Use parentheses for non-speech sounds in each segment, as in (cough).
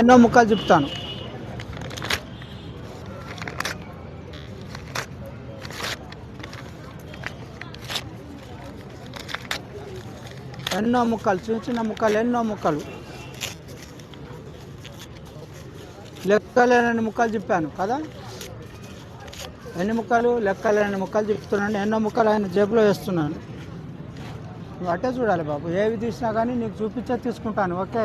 ఎన్నో ముక్కలు చెప్తాను. ఎన్నో ముక్కలు చిన్న చిన్న ముక్కలు ఎన్నో ముక్కలు లెక్కలేనని ముక్కలు చెప్పాను కదా? ఎన్ని ముక్కలు లెక్కలేనని ముక్కలు చెప్తున్నాను. ఎన్నో ముక్కలు ఆయన జేబులో వేస్తున్నాను. నువ్వు అట్టే చూడాలి బాబు. ఏవి తీసినా కానీ నీకు చూపించే తీసుకుంటాను. ఓకే?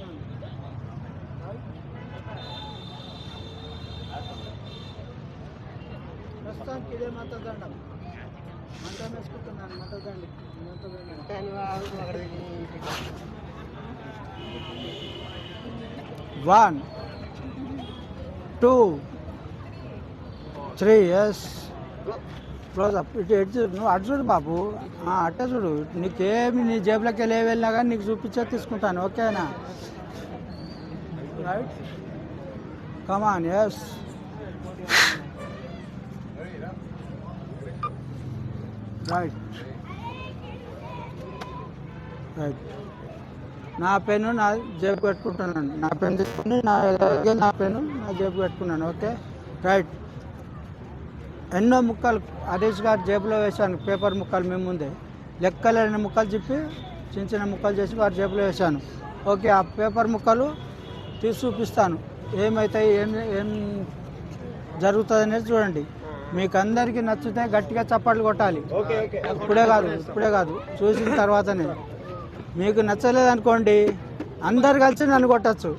ప్రస్తుతానికి ఇదే మంత్రదండం మంత్రం వేసుకుంటున్నాను మంత్రదండి one two three yes. Close up. ఇటు ఎటు చూడు. నువ్వు అటు చూడు బాబు. అట్ట చూడు. నీకేమి నీ జేబులోకి వెళ్ళి వెళ్ళినా కానీ నీకు చూపించే తీసుకుంటాను. ఓకేనా? Right? Come on yes. Right right నా పెన్ను నా జేబు పెట్టుకుంటున్నాను. నా పెన్ తీసుకుని నా నా పెన్ను నా జేబు పెట్టుకున్నాను. ఓకే? రైట్ ఎన్నో ముక్కలు హరీష్ గారు జేబులో వేశాను. పేపర్ ముక్కలు మేము ముందే. లెక్కలేని ముక్కలు చెప్పి చిన్న చిన్న ముక్కలు చేసి వారి జేబులో వేశాను. ఓకే ఆ పేపర్ ముక్కలు తీసి చూపిస్తాను. ఏమవుతాయి ఏం ఏం జరుగుతుంది అనేది చూడండి. మీకు అందరికీ నచ్చితే గట్టిగా చప్పట్లు కొట్టాలి. ఇప్పుడే కాదు ఇప్పుడే కాదు. చూసిన తర్వాతనే. మీకు నచ్చలేదు అనుకోండి అందరు కలిసి నన్ను కొట్టచ్చు.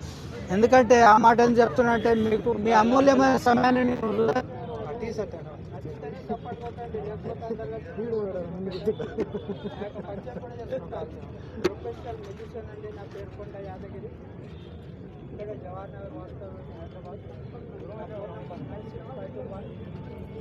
ఎందుకంటే ఆ మాట ఏం చెప్తున్నా అంటే మీకు మీ అమూల్యమైన సమయాన్ని నేను (laughs) (laughs)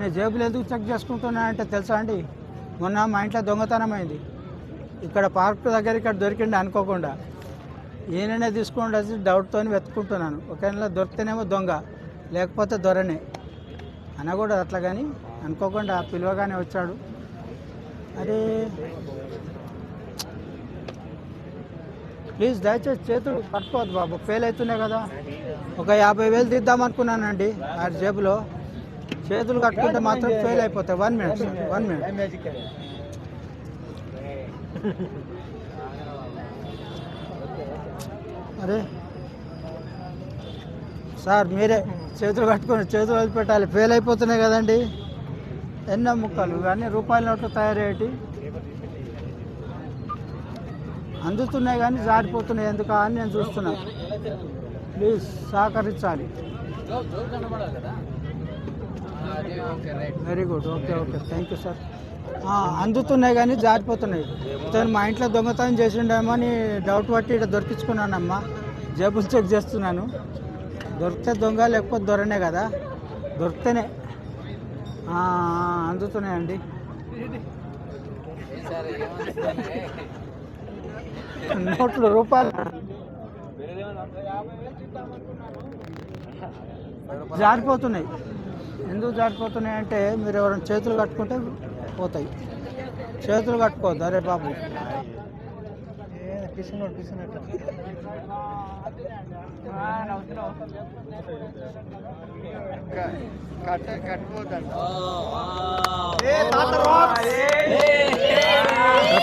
నేను జేబులు ఎందుకు చెక్ చేసుకుంటున్నానంటే తెలుసా అండి? మొన్న మా ఇంట్లో దొంగతనం అయింది. ఇక్కడ పార్క్ దగ్గర ఇక్కడ దొరికిండి అనుకోకుండా. ఈయననే తీసుకోండి వచ్చి డౌట్తో వెతుకుంటున్నాను ఒకవేళ దొరికితేనేమో దొంగ లేకపోతే దొరనే. అనకూడదు అట్లా కానీ అనుకోకుండా పిలువగానే వచ్చాడు. అరే ప్లీజ్ దయచేసి చేతులు పట్టుకోవద్దు బాబు. ఫెయిల్ అవుతున్నాయి కదా. ఒక యాభై వేలు తీద్దామనుకున్నానండి ఆ జేబులో. చేతులు కట్టుకుంటే మాత్రం ఫెయిల్ అయిపోతాయి. One minute sir one minute అరే సార్ మీరే చేతులు కట్టుకొని చేతులు వదిలిపెట్టాలి. ఫెయిల్ అయిపోతున్నాయి కదండి. ఎన్నో ముక్కలు? ఇవన్నీ రూపాయల నోట్లు తయారయ్యేటి అందుతున్నాయి కానీ జారిపోతున్నాయి. ఎందుకు అని నేను చూస్తున్నా. ప్లీజ్ సహకరించాలి. Very good okay okay thank you sir అందుతున్నాయి కానీ జారిపోతున్నాయి. తను మా ఇంట్లో దొంగతనం చేసిండేమో అని డౌట్ పట్టి ఇక్కడ దొరికించుకున్నానమ్మా. జేబులు చెక్ చేస్తున్నాను. దొరికితే దొంగ లేకపోతే దొరనే కదా. దొరికితేనే. అందుతున్నాయండి. నోట్లు రూపాయలు. జారిపోతున్నాయి. ఎందుకు జారిపోతున్నాయి అంటే మీరు ఎవరైనా చేతులు కట్టుకుంటే పోతాయి. చేతులు కట్టుకోవద్దు అరే బాబు?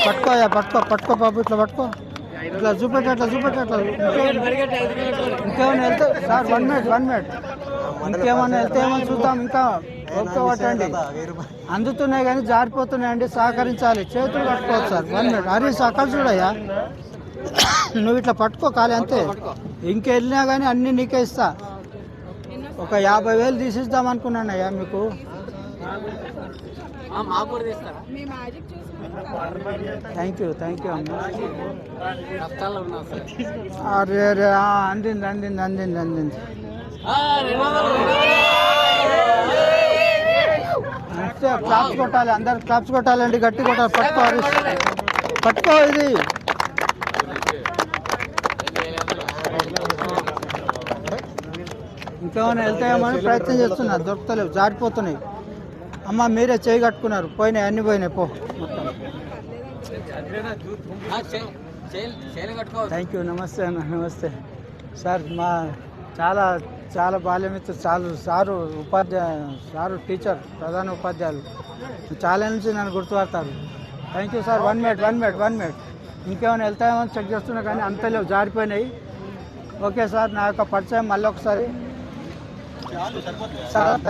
పట్టుకో పట్టుకో పట్టుకో బాబు ఇట్లా పట్టుకో. ఇట్లా చూపెట్టు అట్లా చూపెట్టు అట్లా ఇంకేమైనా వెళ్తే sir one minute one minute ఇంకేమైనా వెళ్తే చూద్దాం? ఇంకా పట్టండి అందుతున్నాయి కానీ జారిపోతున్నాయండి సహకరించాలి. చేతులు పట్టుకోవచ్చు సార్. One minute. హరీష్ అక్కడ చూడయ్యా. నువ్వు ఇట్లా పట్టుకో ఖాళీ అంతే. ఇంకెళ్ళినా కానీ అన్ని నీకే ఇస్తా. ఒక యాభై వేలు తీసిద్దాం అనుకున్నాను అయ్యా మీకు. మీ మ్యాజిక్ చూసి థ్యాంక్ యూ థ్యాంక్ యూ అమ్మ. కష్టాల్లో ఉన్నా సార్. అరే అరే అందింది అందింది అందింది అందింది అంతే క్లాప్స్ కొట్టాలి అందరు క్లాప్స్ కొట్టాలండి గట్టి కొట్టాలి. పట్టుకో హరీష్. పట్టుకో ఇది. ఇంకేమైనా వెళ్తాయేమని ప్రయత్నం చేస్తున్నారు. దొరుకుతలేవు జారిపోతున్నాయి. అమ్మ మీరే చేయి కట్టుకున్నారు. పోయినాయి అన్ని పోయినాయి. పో. థ్యాంక్ యూ నమస్తే అన్న నమస్తే. సార్ మా చాలా చాలా బాల్యమిత్ర చాలు సారు ఉపాధ్యాయ సారు టీచర్ ప్రధాన ఉపాధ్యాయులు. చాలా నుంచి నన్ను గుర్తుపడతారు. Thank you sir one minute one minute one minute ఇంకేమైనా వెళ్తాయేమో అని చెక్ చేస్తున్నా కానీ అంత లేవు జారిపోయినాయి. ఓకే సార్ నా యొక్క పరిచయం మళ్ళీ ఒకసారి సార్